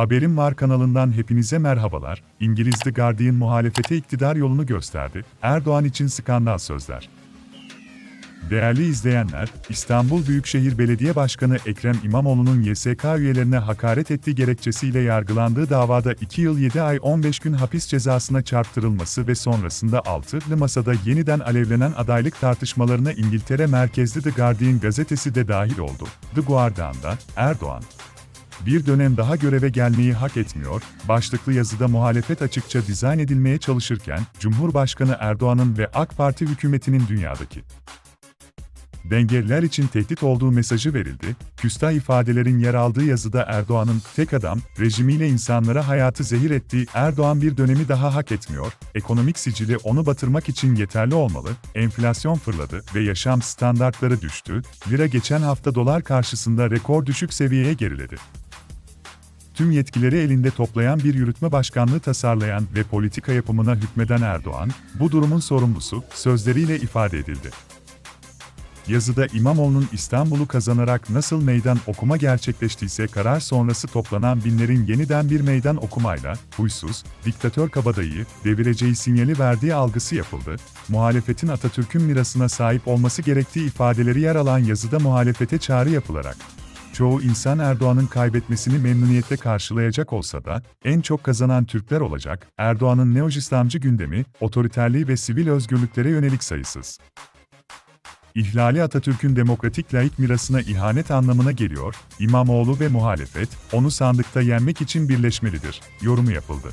Haberim Var kanalından hepinize merhabalar. İngiliz The Guardian muhalefete iktidar yolunu gösterdi. Erdoğan için skandal sözler. Değerli izleyenler, İstanbul Büyükşehir Belediye Başkanı Ekrem İmamoğlu'nun YSK üyelerine hakaret ettiği gerekçesiyle yargılandığı davada 2 yıl 7 ay 15 gün hapis cezasına çarptırılması ve sonrasında altılı masada yeniden alevlenen adaylık tartışmalarına İngiltere merkezli The Guardian gazetesi de dahil oldu. The Guardian'da, Erdoğan, bir dönem daha göreve gelmeyi hak etmiyor, başlıklı yazıda muhalefet açıkça dizayn edilmeye çalışırken, Cumhurbaşkanı Erdoğan'ın ve AK Parti hükümetinin dünyadaki dengeliler için tehdit olduğu mesajı verildi, küstah ifadelerin yer aldığı yazıda Erdoğan'ın tek adam rejimiyle insanlara hayatı zehir ettiği Erdoğan bir dönemi daha hak etmiyor, ekonomik sicili onu batırmak için yeterli olmalı, enflasyon fırladı ve yaşam standartları düştü, lira geçen hafta dolar karşısında rekor düşük seviyeye geriledi tüm yetkileri elinde toplayan bir yürütme başkanlığı tasarlayan ve politika yapımına hükmeden Erdoğan, bu durumun sorumlusu, sözleriyle ifade edildi. Yazıda İmamoğlu'nun İstanbul'u kazanarak nasıl meydan okuma gerçekleştiyse karar sonrası toplanan binlerin yeniden bir meydan okumayla, huysuz, diktatör kabadayıyı, devireceği sinyali verdiği algısı yapıldı, muhalefetin Atatürk'ün mirasına sahip olması gerektiği ifadeleri yer alan yazıda muhalefete çağrı yapılarak, Çoğu insan Erdoğan'ın kaybetmesini memnuniyetle karşılayacak olsa da, en çok kazanan Türkler olacak, Erdoğan'ın neo-İslamcı gündemi, otoriterliği ve sivil özgürlüklere yönelik sayısız. İhlali Atatürk'ün demokratik laik mirasına ihanet anlamına geliyor, İmamoğlu ve muhalefet, onu sandıkta yenmek için birleşmelidir, yorumu yapıldı.